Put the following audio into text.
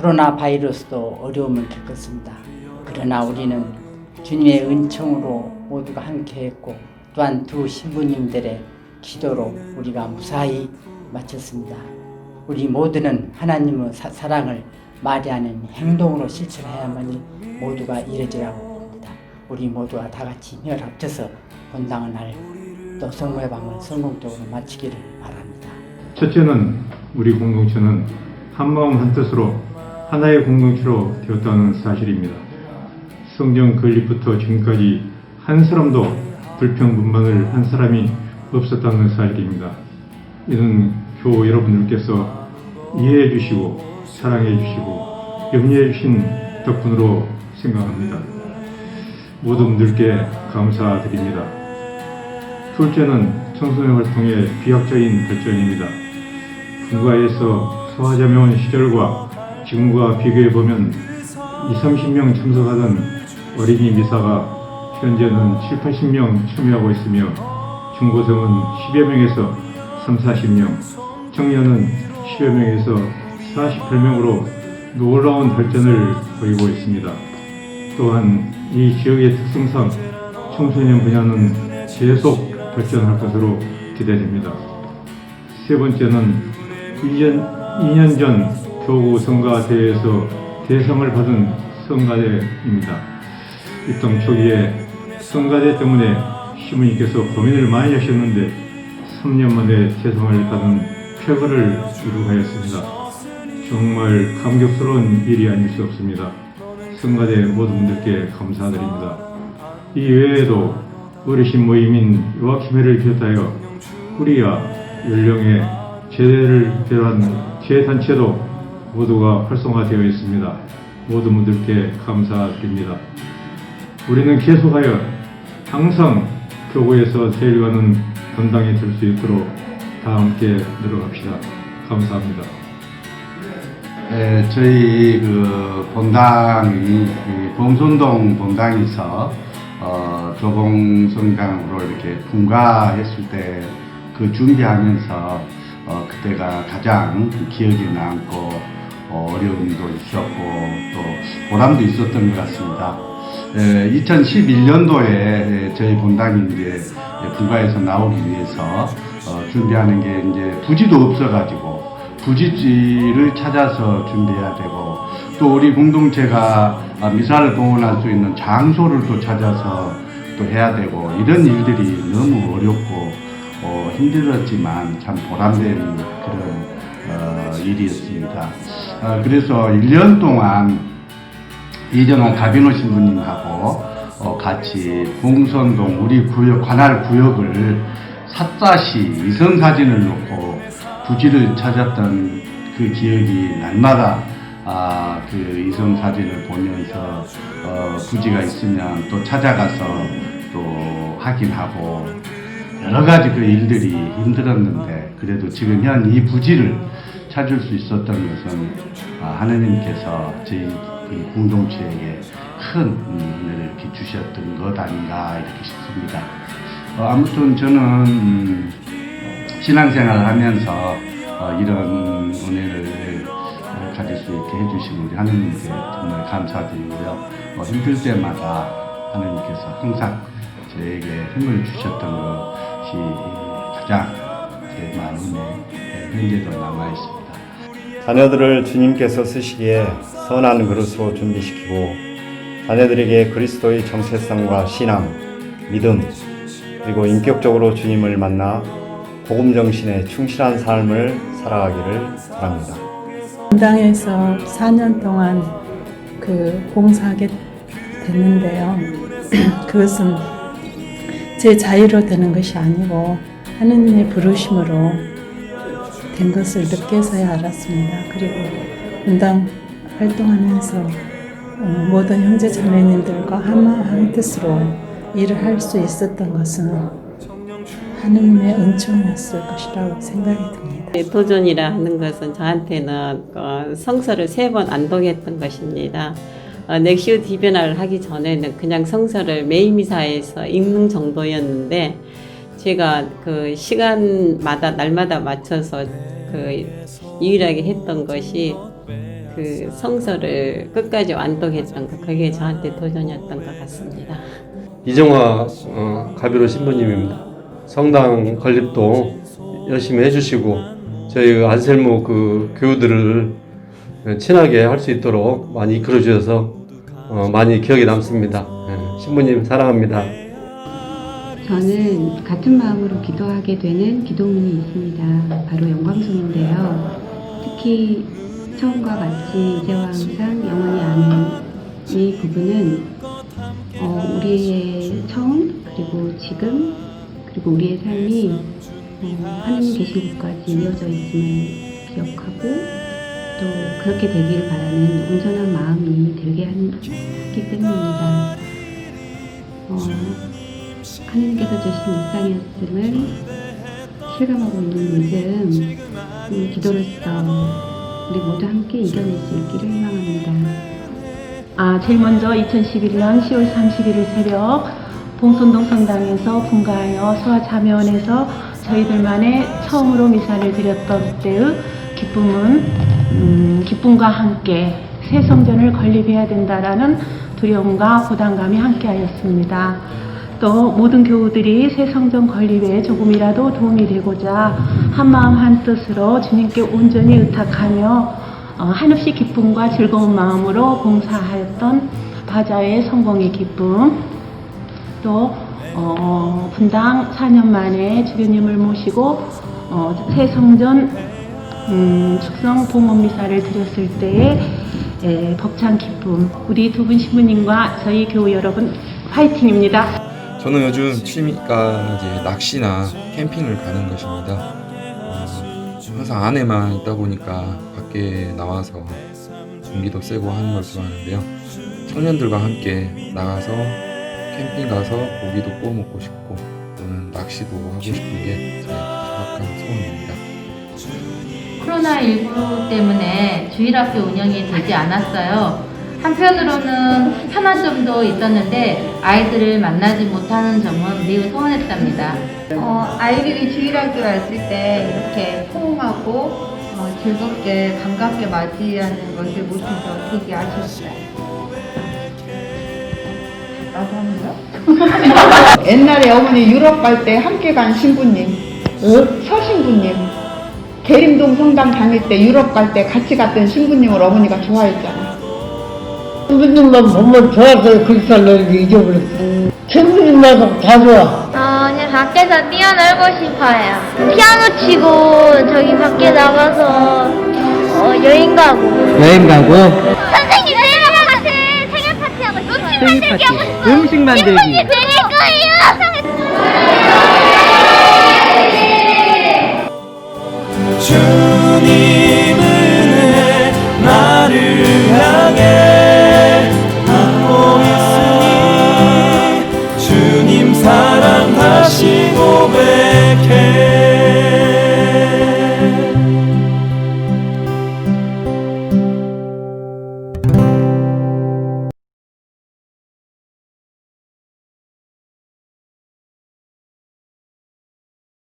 코로나 바이러스도 어려움을 겪었습니다. 그러나 우리는 주님의 은총으로 모두가 함께했고 또한 두 신부님들의 기도로 우리가 무사히 마쳤습니다. 우리 모두는 하나님의 사, 사랑을 말하는 행동으로 실천해야만이 모두가 이루어지라고 봅니다. 우리 모두가 다 같이 힘을 합쳐서 본당을 날또 성모예방을 성공적으로 마치기를 바랍니다. 첫째는 우리 공동체는 한마음 한뜻으로 하나의 공동체로 되었다는 사실입니다. 성경 건립부터 지금까지 한 사람도 불평분만을 한 사람이 없었다는 사실입니다. 이는 교우 여러분들께서 이해해 주시고 사랑해 주시고 염려해 주신 덕분으로 생각합니다. 모든 분들께 감사드립니다. 둘째는 청소년 활동의 비약적인 발전입니다. 분가에서 소아자명원 시절과 지금과 비교해 보면 2, 30명 참석하던 어린이 미사가 현재는 7, 80명 참여하고 있으며 중고생은 10여 명에서 3, 40명, 청년은 10여 명에서 48명으로 놀라운 발전을 보이고 있습니다. 또한 이 지역의 특성상 청소년 분야는 계속 발전할 것으로 기대됩니다. 세 번째는 2년, 2년 전 교구 성가대회에서 대상을 받은 성가대입니다. 입당 초기에 성가대 때문에 시부님께서 고민을 많이 하셨는데 3년 만에 대상을 받은 쾌거를 이루하였습니다. 정말 감격스러운 일이 아닐 수 없습니다. 성가대 모든 분들께 감사드립니다. 이 외에도 어르신 모임인 요아키메를 비롯하여 우리야 연령의 제대를 대한 제단체도 모두가 활성화되어 있습니다. 모든 분들께 감사드립니다. 우리는 계속하여 항상 교구에서 세일가는 담당이 될 수 있도록 다 함께 노력합시다. 감사합니다. 에, 저희 그 본당이 이 봉선동 본당에서 어, 조봉성당으로 이렇게 분가했을 때 그 준비하면서 어, 그때가 가장 기억에 남고 어, 어려움도 있었고 또 보람도 있었던 것 같습니다. 2011년도에 저희 본당이 이제 분가에서 나오기 위해서 어, 준비하는 게 이제 부지도 없어가지고 부지지를 찾아서 준비해야 되고 또 우리 공동체가 아, 미사를 봉헌할 수 있는 장소를 또 찾아서 또 해야 되고 이런 일들이 너무 어렵고 어, 힘들었지만 참 보람된 그런 어, 일이었습니다. 어, 그래서 1년 동안 이정환 가비노 신부님하고 어, 같이 봉선동 우리 구역 관할 구역을 샅샅이 이성 사진을 놓고 부지를 찾았던 그 기억이 날마다 아, 그 이성 사진을 보면서 어, 부지가 있으면 또 찾아가서 또 확인하고 여러 가지 그 일들이 힘들었는데 그래도 지금 현 이 부지를 찾을 수 있었던 것은 아, 하나님께서 저희 이 공동체에게 큰 은혜를 비추셨던 것 아닌가 이렇게 싶습니다. 어, 아무튼 저는 음, 신앙생활을 하면서 어, 이런 은혜를 어, 가질 수 있게 해주신 우리 하나님께 정말 감사드리고요. 어, 힘들 때마다 하나님께서 항상 저에게 힘을 주셨던 것 이 가장 제 마음에 현재도 남아 있습니다. 자녀들을 주님께서 쓰시기에 선한 그릇으로 준비시키고 자녀들에게 그리스도의 정체성과 신앙, 믿음, 그리고 인격적으로 주님을 만나 복음 정신에 충실한 삶을 살아가기를 바랍니다. 당에서 4년 동안 그 봉사하게 됐는데요. 그것은 제 자유로 되는 것이 아니고 하느님의 부르심으로 된 것을 늦게서야 알았습니다. 그리고 분당 활동하면서 어, 모든 형제 자매님들과 한마음 한뜻으로 일을 할 수 있었던 것은 하느님의 은총이었을 것이라고 생각이 듭니다. 네, 도전이라 하는 것은 저한테는 어, 성서를 세 번 안독했던 것입니다. 어, 넥시오 디변화를 하기 전에는 그냥 성서를 매일 미사에서 읽는 정도였는데 제가 그 시간마다 날마다 맞춰서 그 유일하게 했던 것이 그 성서를 끝까지 완독했던 거 그게 저한테 도전이었던 것 같습니다. 이정화 어, 가비로 신부님입니다. 성당 건립도 열심히 해주시고 저희 안셀모 그 교우들을 친하게 할 수 있도록 많이 이끌어 주셔서 어, 많이 기억에 남습니다. 예, 신부님 사랑합니다. 저는 같은 마음으로 기도하게 되는 기도문이 있습니다. 바로 영광송인데요. 특히 처음과 같이 이제와 항상 영원히 아멘 이 부분은 어, 우리의 처음 그리고 지금 그리고 우리의 삶이 어, 하나님 계신 곳까지 이어져 있음을 기억하고 또 그렇게 되기를 바라는 온전한 마음이 들게 한- 하기 때문입니다. 어, 하나님께서 주신 일상이었음을 실감하고 있는 요즘 이 기도로서 우리 모두 함께 이겨낼 수 있기를 희망합니다. 아, 제일 먼저 2011년 10월 31일 새벽 봉선동 성당에서 분가하여 소아자매원에서 저희들만의 처음으로 미사를 드렸던 때의 기쁨은 음, 기쁨과 함께 새 성전을 건립해야 된다라는 두려움과 부담감이 함께하였습니다. 또 모든 교우들이 새 성전 건립에 조금이라도 도움이 되고자 한마음 한뜻으로 주님께 온전히 의탁하며 어, 한없이 기쁨과 즐거운 마음으로 봉사하였던 바자의 성공의 기쁨 또 어, 분당 4년 만에 주교님을 모시고 어, 새 성전 음, 축성 봉헌 미사를 드렸을 때의 에, 벅찬 기쁨 우리 두 분 신부님과 저희 교우 여러분 화이팅입니다. 저는 요즘 취미가 이제 낚시나 캠핑을 가는 것입니다. 어, 항상 안에만 있다 보니까 밖에 나와서 공기도 쐬고 하는 걸 좋아하는데요. 청년들과 함께 나가서 캠핑 가서 고기도 구워 먹고 싶고 또는 낚시도 하고 싶은 게 제 소박한 소원입니다. 코로나19 때문에 주일학교 운영이 되지 않았어요. 한편으로는 편한 점도 있었는데 아이들을 만나지 못하는 점은 매우 서운했답니다. 어, 아이들이 주일학교 왔을 때 이렇게 호응하고 어, 즐겁게 반갑게 맞이하는 것을 못해서 되게 아쉬웠어요. 나도 하는 거야? 옛날에 어머니 유럽 갈 때 함께 간 신부님, 서신부님, 계림동 성당 다닐 때 유럽 갈 때 같이 갔던 신부님을 어머니가 좋아했잖아. 신부님만 보면 좋아서 그 살을 잊어버렸어. 신부님마다 다 좋아. 어, 그냥 밖에서 뛰어놀고 싶어요. 피아노 치고 저기 밖에 나가서 어, 여행 가고. 여행 가고 선생님 생일 파티 생일 파티 하고 싶어요. 음식 만들기 하고 싶어요. 음식 만들기. 신부님 드릴 거예요.